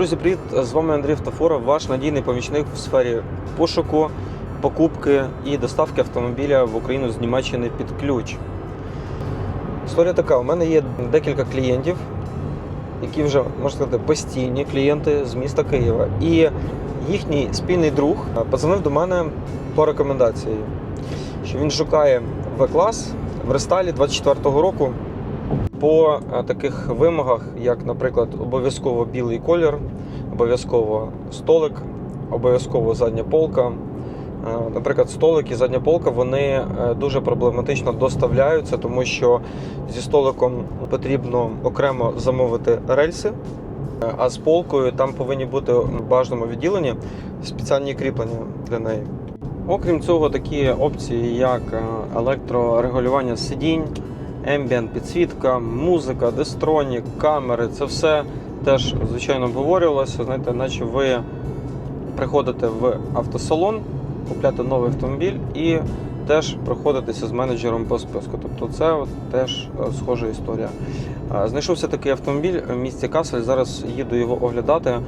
Друзі, привіт! З вами Андрій Автофоров, ваш надійний помічник в сфері пошуку, покупки і доставки автомобіля в Україну з Німеччини під ключ. Історія така: у мене є декілька клієнтів, які вже можна сказати постійні клієнти з міста Києва. І їхній спільний друг подзвонив до мене по рекомендації, що він шукає В-клас в рестайлі 24-го року по е, таких вимогах, як, наприклад, обов'язково білий колір, обов'язково столик, обов'язково задня полка. Е, Наприклад, столик і задня полка вони е, дуже проблематично доставляються, тому що зі столиком потрібно окремо замовити рельси, а з полкою там повинні бути в бажаному відділенні спеціальні кріплення для неї. Окрім цього, такі опції, як електрорегулювання сидінь, Ambient підсвітка, музика, дестронік, камери це все теж звичайно обговорювалося. Знаєте, наче ви приходите в автосалон, купляти новий автомобіль і теж проходитеся з менеджером по списку. Тобто це от теж е, схожа історія. Е, Знайшовся такий автомобіль в місті Касель. Зараз їду його оглядати. Е,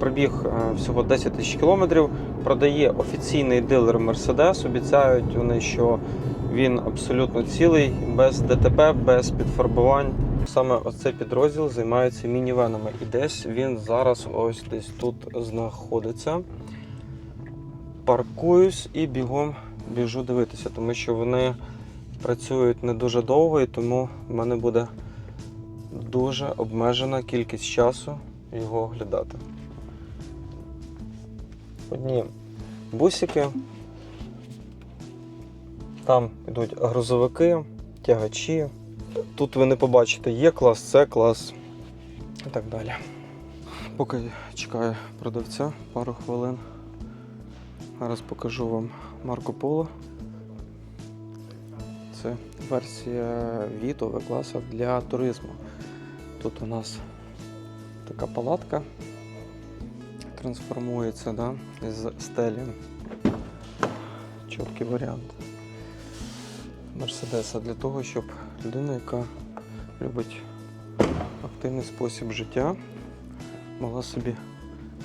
Пробіг е, всього 10 тисяч кілометрів. Продає офіційний дилер Mercedes. Обіцяють вони, що він абсолютно цілий, без ДТП, без підфарбувань. Саме оцей підрозділ займається мінівенами. І десь він зараз ось десь тут знаходиться. Паркуюсь і бігом біжу дивитися, тому що вони працюють не дуже довго, і тому в мене буде дуже обмежена кількість часу його оглядати. Одні бусики, там йдуть грузовики, тягачі. Тут ви не побачите, є клас, С клас і так далі. Поки чекаю продавця пару хвилин. Зараз покажу вам Марко Поло. Це версія Vito В класу для туризму. Тут у нас така палатка трансформується да, з стелі. Чіткий варіант. Мерседеса для того, щоб людина, яка любить активний спосіб життя, могла собі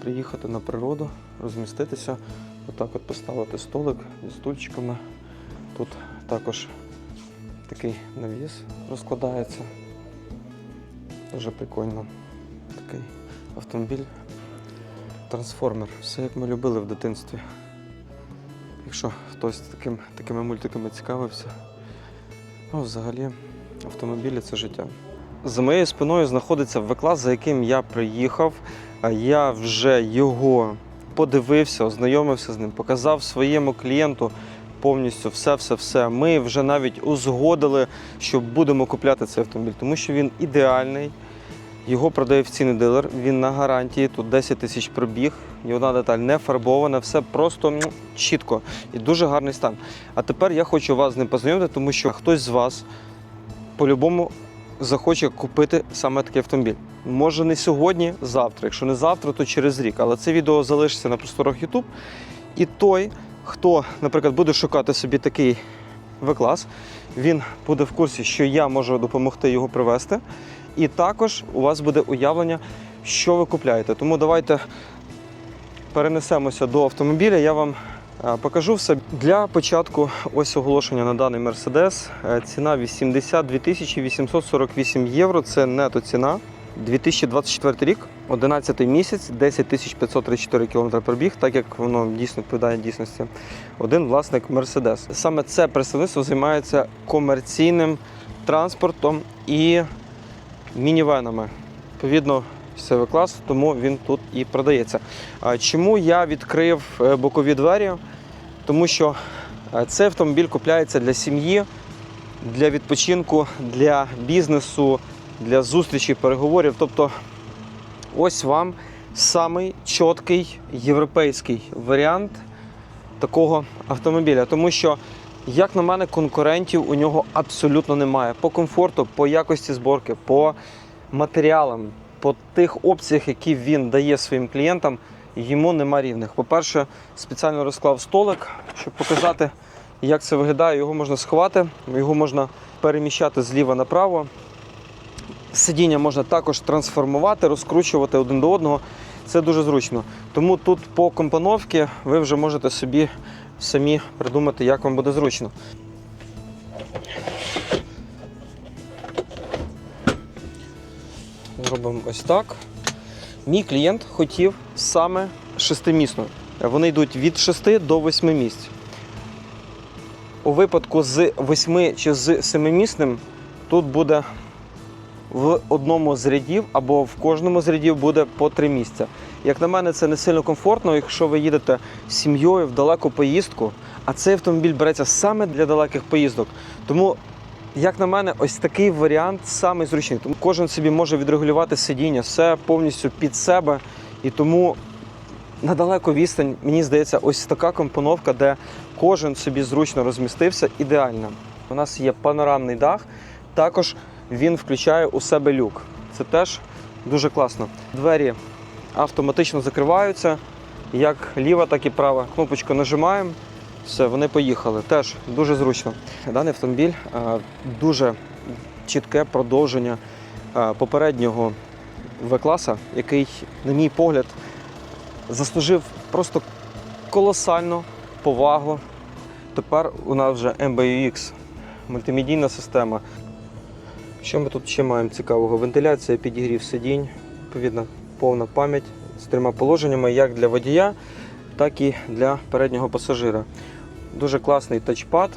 приїхати на природу, розміститися, отак от поставити столик зі стульчиками. Тут також такий навіс розкладається. Дуже прикольно. Такий автомобіль. Трансформер. Все як ми любили в дитинстві. Якщо хтось таким, такими мультиками цікавився, ну, взагалі автомобілі це життя. За моєю спиною знаходиться В-клас, за яким я приїхав. Я вже його подивився, ознайомився з ним, показав своєму клієнту повністю все-все-все. Ми вже навіть узгодили, що будемо купляти цей автомобіль, тому що він ідеальний. Його продає офіційний дилер, він на гарантії, тут 10 тисяч пробіг, ні одна деталь не фарбована, все просто чітко і дуже гарний стан. А тепер я хочу вас з ним познайомити, тому що хтось з вас по-любому захоче купити саме такий автомобіль. Може не сьогодні, завтра. Якщо не завтра, то через рік. Але це відео залишиться на просторах YouTube. І той, хто, наприклад, буде шукати собі такий В-клас, він буде в курсі, що я можу допомогти його привезти. І також у вас буде уявлення, що ви купляєте. Тому давайте перенесемося до автомобіля. Я вам е, покажу все. Для початку ось оголошення на даний Mercedes. Е, Ціна 82 тисячі 848 євро. Це нето ціна. 2024 рік, 11 місяць, 10 тисяч 534 км пробіг, так як воно дійсно відповідає дійсності. Один власник Mercedes. Саме це представництво займається комерційним транспортом і мінівенами. Відповідно, це В-клас, тому він тут і продається. Чому я відкрив е, бокові двері? Тому що е, цей автомобіль купляється для сім'ї, для відпочинку, для бізнесу, для зустрічі, переговорів. Тобто, ось вам самий чіткий європейський варіант такого автомобіля. Тому що, як на мене, конкурентів у нього абсолютно немає. По комфорту, по якості зборки, по матеріалам, по тих опціях, які він дає своїм клієнтам, йому нема рівних. По-перше, спеціально розклав столик, щоб показати, як це виглядає. Його можна сховати, його можна переміщати зліва направо. Сидіння можна також трансформувати, розкручувати один до одного. Це дуже зручно. Тому тут по компоновці ви вже можете собі самі придумати, як вам буде зручно. Зробимо ось так. Мій клієнт хотів саме шестимісну. Вони йдуть від 6 до 8 місць. У випадку з 8 чи з 7-місним тут буде в одному з рядів або в кожному з рядів буде по 3 місця. Як на мене, це не сильно комфортно, якщо ви їдете з сім'єю в далеку поїздку, а цей автомобіль береться саме для далеких поїздок. Тому, як на мене, ось такий варіант самий зручний. Тому кожен собі може відрегулювати сидіння, все повністю під себе. І тому на далеку відстань, мені здається, ось така компоновка, де кожен собі зручно розмістився, ідеальна. У нас є панорамний дах, також він включає у себе люк. Це теж дуже класно. Двері автоматично закриваються, як ліва, так і права. Кнопочку нажимаємо, все, вони поїхали. Теж дуже зручно. Даний автомобіль е, дуже чітке продовження е, попереднього В-класа, який, на мій погляд, заслужив просто колосальну повагу. Тепер у нас вже MBUX, мультимедійна система. Що ми тут ще маємо цікавого? Вентиляція, підігрів сидінь, відповідно, повна пам'ять з трьома положеннями, як для водія, так і для переднього пасажира. Дуже класний тачпад,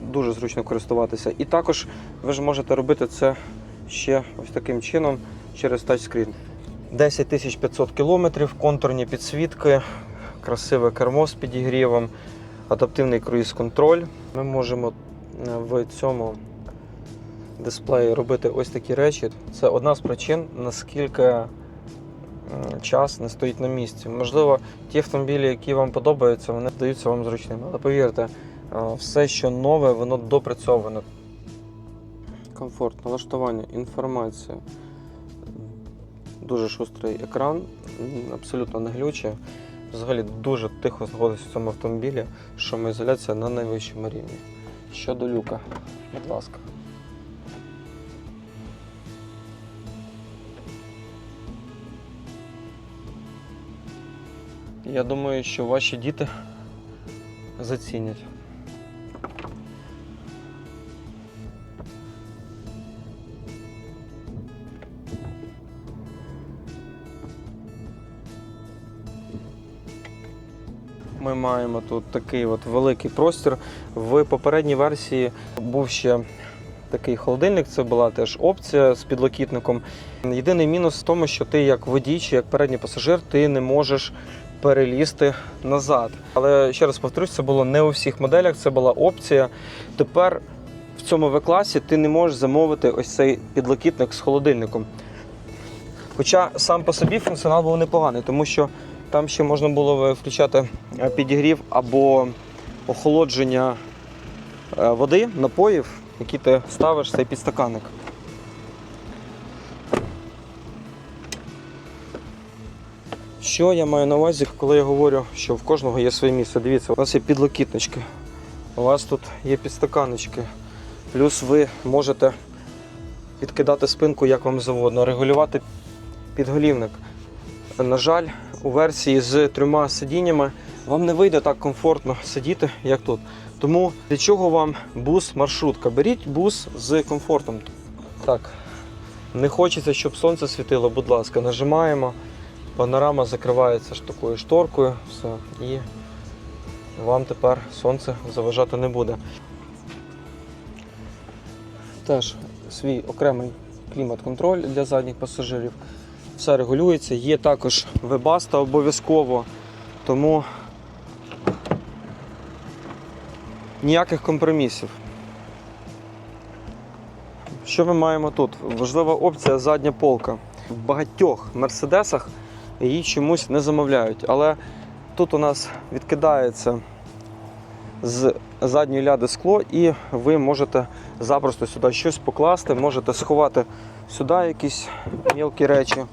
дуже зручно користуватися. І також ви ж можете робити це ще ось таким чином через тачскрін. 10 500 кілометрів, контурні підсвітки, красиве кермо з підігрівом, адаптивний круїз-контроль. Ми можемо е, в цьому дисплеї робити ось такі речі. Це одна з причин, наскільки час не стоїть на місці. Можливо, ті автомобілі, які вам подобаються, вони здаються вам зручними. Але повірте, е, все, що нове, воно допрацьоване. Комфорт, налаштування, інформація. Дуже шустрий екран, абсолютно не глюче. Взагалі дуже тихо знаходиться в цьому автомобілі, шумоізоляція на найвищому рівні. Щодо люка, будь ласка. Я думаю, що ваші діти зацінять. Ми маємо тут такий от великий простір. В попередній версії був ще такий холодильник, це була теж опція з підлокітником. Єдиний мінус в тому, що ти як водій чи як передній пасажир, ти не можеш перелізти назад. Але ще раз повторюсь, це було не у всіх моделях, це була опція. Тепер в цьому В-класі ти не можеш замовити ось цей підлокітник з холодильником. Хоча сам по собі функціонал був непоганий, тому що там ще можна було включати е, підігрів або охолодження е, води, напоїв, які ти ставиш цей підстаканник. Що я маю на увазі, коли я говорю, що в кожного є своє місце? Дивіться, у нас є підлокітнички, у вас тут є підстаканнички. Плюс ви можете підкидати спинку як вам завгодно, регулювати підголівник. На жаль, у версії з трьома сидіннями вам не вийде так комфортно сидіти, як тут. Тому для чого вам бус-маршрутка? Беріть бус з комфортом. Так, не хочеться, щоб сонце світило, будь ласка, нажимаємо. Панорама закривається такою шторкою, все, і вам тепер сонце заважати не буде. Теж свій окремий клімат-контроль для задніх пасажирів. Все регулюється. Є також вебаста обов'язково, тому ніяких компромісів. Що ми маємо тут? Важлива опція задня полка. В багатьох мерседесах її чомусь не замовляють. Але тут у нас відкидається з задньої ляди скло, і ви можете запросто сюди щось покласти, можете сховати сюди якісь мілкі речі.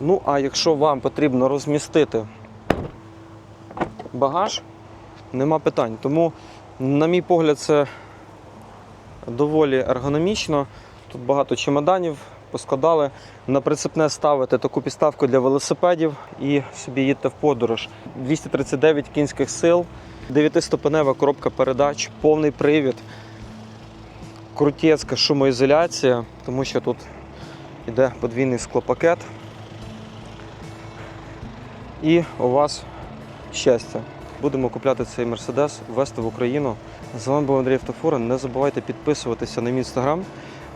Ну, а якщо вам потрібно розмістити багаж, нема питань. Тому, на мій погляд, це доволі ергономічно. Тут багато чемоданів поскладали. На прицепне ставите таку підставку для велосипедів і собі їдьте в подорож. 239 кінських сил, 9-ступенева коробка передач, повний привід, крутецька шумоізоляція, тому що тут йде подвійний склопакет. І у вас щастя. Будемо купляти цей мерседес, ввести в Україну. З вами був Андрій Автофора. Не забувайте підписуватися на мій інстаграм,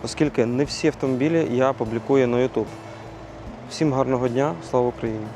оскільки не всі автомобілі я публікую на YouTube. Всім гарного дня, слава Україні!